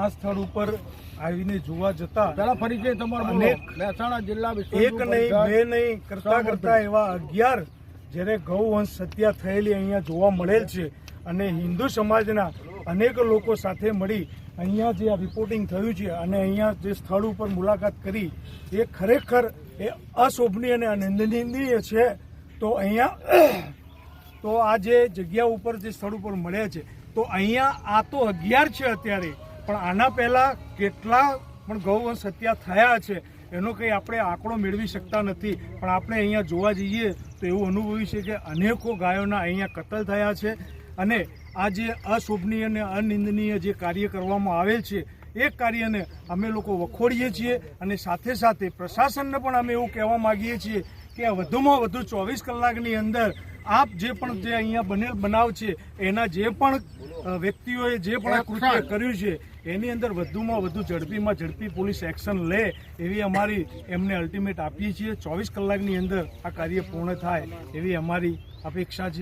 આ સ્થળ ઉપર આવીને જોવા જતા પેલા પરિચય તમારો મહેસાણા જિલ્લા એક નહીં બે નહીં કરતા કરતા એવા અગિયાર જ્યારે ગૌવંશ હત્યા થયેલી અહીંયા જોવા મળેલ છે. અને હિન્દુ સમાજના અનેક લોકો સાથે મળી અહીંયા જે આ રિપોર્ટિંગ થયું છે અને અહીંયા જે સ્થળ ઉપર મુલાકાત કરી એ ખરેખર એ અશોભનીય અને અનિંદનીય છે. તો અહીંયા તો આ જે જગ્યા ઉપર જે સ્થળ ઉપર મળ્યા છે તો અહીંયા આ તો અગિયાર છે અત્યારે. પણ આના પહેલા કેટલા પણ ગૌવંશ હત્યા થયા છે, એનો કંઈ આપણે આંકડો મેળવી શકતા નથી. પણ આપણે અહીંયા જોવા જઈએ તો એવું અનુભવ્યું છે કે અનેકો ગાયોના અહીંયા કતલ થયા છે અને આ જે અશોભનીય અને અનિંદનીય જે કાર્ય કરવામાં આવેલ છે, એ કાર્યને અમે લોકો વખોડીએ છીએ અને સાથે સાથે પ્રશાસનને પણ અમે એવું કહેવા માગીએ છીએ કે વધુમાં વધુ ચોવીસ કલાકની અંદર આપ જે પણ જે અહીંયા બનેલ બનાવ છે, એના જે પણ વ્યક્તિઓએ જે પણ આ કૃત્ય કર્યું છે એની અંદર વધુમાં વધુ ઝડપીમાં ઝડપી પોલીસ એક્શન લે એવી અમારી એમને અલ્ટિમેટ આપીએ છીએ. ચોવીસ કલાકની અંદર આ કાર્ય પૂર્ણ થાય એવી અમારી અપેક્ષા છે.